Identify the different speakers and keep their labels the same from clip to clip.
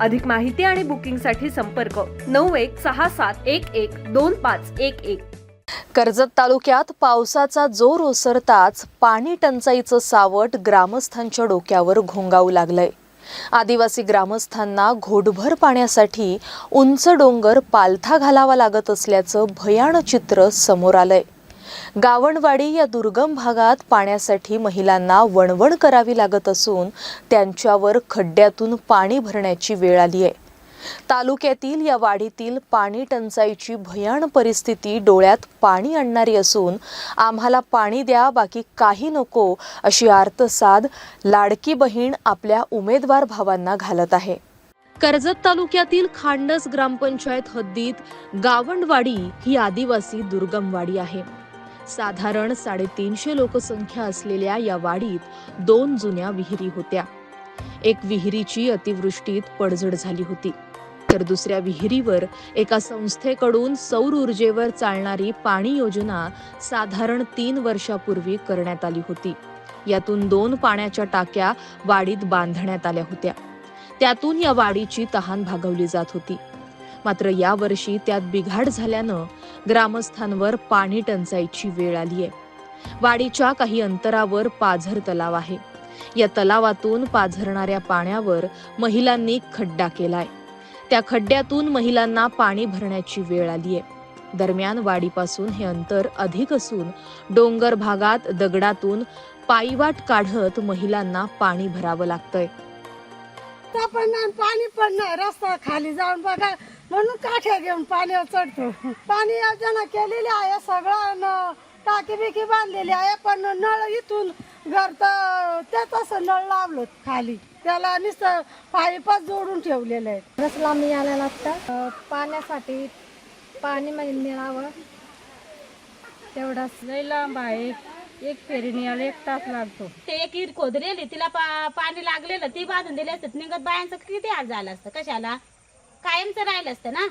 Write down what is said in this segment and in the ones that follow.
Speaker 1: अधिक माहिती आणि बुकिंगसाठी संपर्क नऊ एक सहा सात एक एक दोन पाच एक एक.
Speaker 2: कर्जत तालुक्यात पावसाचा जोर ओसरताच पाणी टंचाईचं सावट ग्रामस्थांच्या डोक्यावर घोंगावू लागलंय. आदिवासी ग्रामस्थांना घोटभर पाण्यासाठी उंच डोंगर पालथा घालावा लागत असल्याचं भयाण चित्र समोर आलंय. गावणवाडी या दुर्गम भागात पाण्यासाठी महिलांना वणवण करावी लागत असून त्यांच्यावर खड्ड्यातून पाणी भरण्याची वेळ आली आहे. तालुक्यातील या वाडीतील पाणी टंचाईची भयाण परिस्थिती डोळ्यात पाणी आणणारी असून आम्हाला पाणी द्या बाकी काही नको अशी आर्तसाद लाडकी बहीण आपल्या उमेदवार भावांना घालत आहे. कर्जत तालुक्यातील खांडस ग्रामपंचायत हद्दीत गावंडवाडी ही आदिवासी दुर्गम वाडी आहे. साधारण साडेतीनशे लोकसंख्या असलेल्या या वाडीत दोन जुन्या विहिरी होत्या. एक विहिरीची अतिवृष्टीत पडझड झाली होती. तर दुसऱ्या विहिरीवर एका संस्थेकडून सौर ऊर्जेवर चालणारी पाणी योजना साधारण तीन वर्षापूर्वी करण्यात आली होती. यातून दोन पाण्याच्या टाक्या वाडीत बांधण्यात आल्या होत्या. त्यातून या वाडीची तहान भागवली जात होती. मात्र यावर्षी त्यात बिघाड झाल्यानं ग्रामस्थांवर पाणी टंचाईची वेळ आली आहे. वाडीच्या काही अंतरावर पाझर तलाव आहे. या तलावातून पाझरणाऱ्या पाण्यावर महिलांनी खड्डा केलाय. त्या खड्ड्यातून महिलांना पाणी भरण्याची वेळ आली आहे. दरम्यान वाडीपासून हे अंतर अधिक असून डोंगर भागात दगडातून पायवाट काढत महिलांना पाणी भरावं लागतंय.
Speaker 3: पाणी पण रस्ता खाली जाऊन बघा. म्हणून काठ्या घेऊन पाण्यावर चढतो. पाणी योजना केलेली आहे सगळं. न- टाकी बिकी बांधलेली आहे पण नळ इथून घर तर त्याच असं नळ लावलं खाली. त्याला नुसतं पाईपच जोडून ठेवलेलं आहे.
Speaker 4: रसला मी आला लागतं. पाण्यासाठी पाणी म्हणजे मिळावं. तेवढाच.
Speaker 5: लई लांब आहे. एक फेरीने यायला एक तास लागतो.
Speaker 6: ते एक हिर खोदलेली तिला पा- पाणी लागलेलं ती बांधून दिली असत निघत बायांचं किती हाल झालं असतं? कशाला? कायमचं राहिलं असतं ना?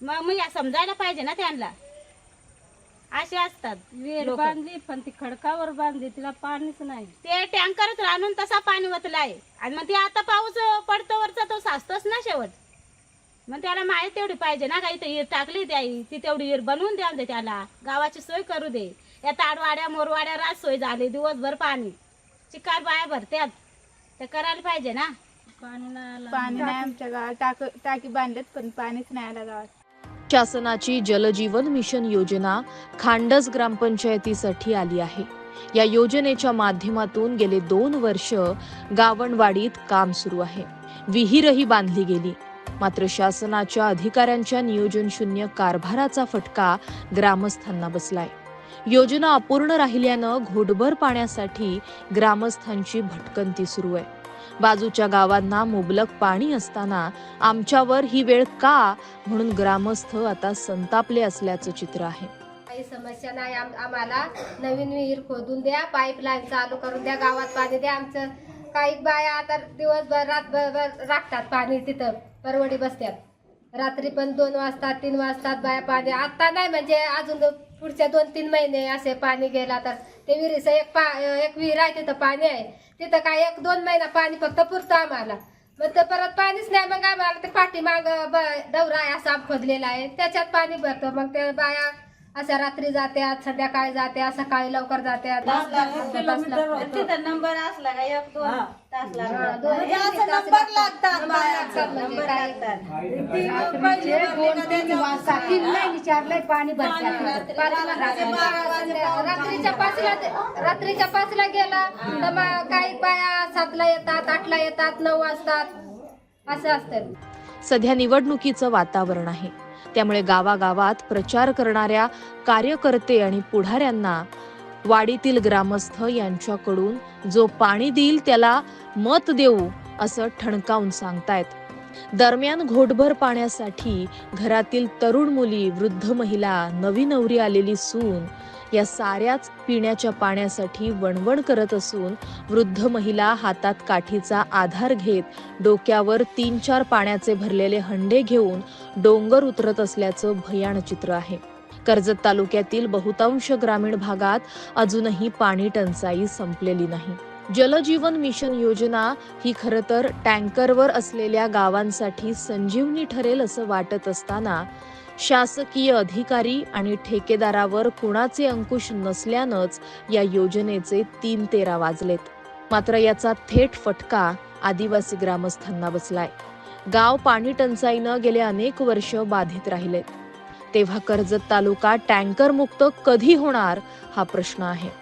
Speaker 6: मग मग या समजायला पाहिजे ना त्यांना. असे असतात
Speaker 5: विहीर
Speaker 6: लोकं.
Speaker 5: बांधली पण ती खडकावर बांधली तिला पाणीच नाही.
Speaker 6: ते टँकरच आणून तसा पाणी वतलाय आणि मग ते आता पाऊस पडतो वरचा तो साचतोच ना शेवट. मग त्याला माहिती तेवढी पाहिजे ना काही हिर टाकली द्याई ती तेवढी हिर बनवून द्या दे त्याला. गावाची सोय करू दे. या ताडवाड्या मोरवाड्या रात सोय झाली दिवसभर पाणी. चिकार बाया भरत्यात. ते करायला पाहिजे ना.
Speaker 5: पाणी नाही आलं.
Speaker 7: पाणी नाही आमच्या गावात. टाक टाकी बांधलेत पण पाणीच नाही आलं गावात.
Speaker 2: शासनाची जलजीवन मिशन योजना खांडस ग्रामपंचायतीसाठी आली आहे. या योजनेच्या माध्यमातून गेले दोन वर्ष गावणवाडीत काम सुरू आहे. विहीरही बांधली गेली. मात्र शासनाच्या अधिकाऱ्यांच्या नियोजन शून्य कारभाराचा फटका ग्रामस्थांना बसलाय. योजना अपूर्ण राहिल्यानं घोटभर पाण्यासाठी ग्रामस्थांची भटकंती सुरू आहे. बाजूच्या गावांना मुबलक पाणी असताना आमच्यावर ही वेळ का म्हणून ग्रामस्थ आता संतापले असल्याचं चित्र आहे.
Speaker 4: काही समस्या नाही आम- आम्हाला नवीन विहीर खोदून द्या पाईपलाईन चालू करून द्या गावात पाणी द्या. आमचं काही बाया आता दिवसभर रातभर राखतात पाणी तिथं परवडी बसतात रात्री पण दोन वाजता तीन वाजतात बाया पाणी आता नाही म्हणजे अजून पुढच्या दोन तीन महिने असे पाणी गेला तर ते विहिरीचं एक पा एक विहीर आहे तिथं पाणी आहे. तिथं काय एक दोन महिना पाणी फक्त पुरतं आम्हाला. मग ते परत पाणीच नाही मग आम्हाला ते पाठीमाग डवरा आहे असा खोदलेला आहे. त्याच्यात पाणी भरतं. मग त्या बाया अशा रात्री जात्यात संध्याकाळी जात्या सकाळी लवकर जात्यात.
Speaker 6: तिथं नंबर असला का? एक दोन तास लागतात.
Speaker 4: दोन- तीन तास लागतात. नंबर लागतात म्हणजे काय?
Speaker 3: तीन नाही विचारलंय पाणी
Speaker 4: पाचला रात्रीच्या पाचला रात्रीच्या पाचला गेला तर मग काही बाया सातला येतात आठला येतात नऊ वाजतात. असं असतं.
Speaker 2: सध्या निवडणुकीचं वातावरण आहे. त्यामुळे गावागावात प्रचार करणाऱ्या कार्यकर्ते आणि पुढाऱ्यांना वाडीतील ग्रामस्थ यांच्याकडून जो पाणी देईल त्याला मत देऊ असं ठणकावून सांगतायत. दरम्यान घोटभर पाण्यासाठी घरातील तरुण मुली वृद्ध महिला नवी नवरी आलेली सून या साऱ्याच पिण्याच्या पाण्यासाठी वणवण करत असून वृद्ध महिला हातात काठीचा आधार घेत डोक्यावर तीन चार पाण्याचे भरलेले हंडे घेऊन डोंगर उतरत असल्याचं भयान चित्र आहे. कर्जत तालुक्यातील बहुतांश ग्रामीण भागात अजूनही पाणी टंचाई संपलेली नाही. जलजीवन मिशन योजना ही खरं तर टँकरवर असलेल्या गावांसाठी संजीवनी ठरेल असं वाटत असताना शासकीय अधिकारी आणि ठेकेदारावर कुणाचे अंकुश नसल्यानंच या योजनेचे तीन तेरा वाजलेत. मात्र याचा थेट फटका आदिवासी ग्रामस्थांना बसलाय. गाव पाणी टंचाईनं गेले अनेक वर्ष बाधित राहिलेत. तेव्हा कर्जत तालुका टँकर मुक्त कधी होणार हा प्रश्न आहे.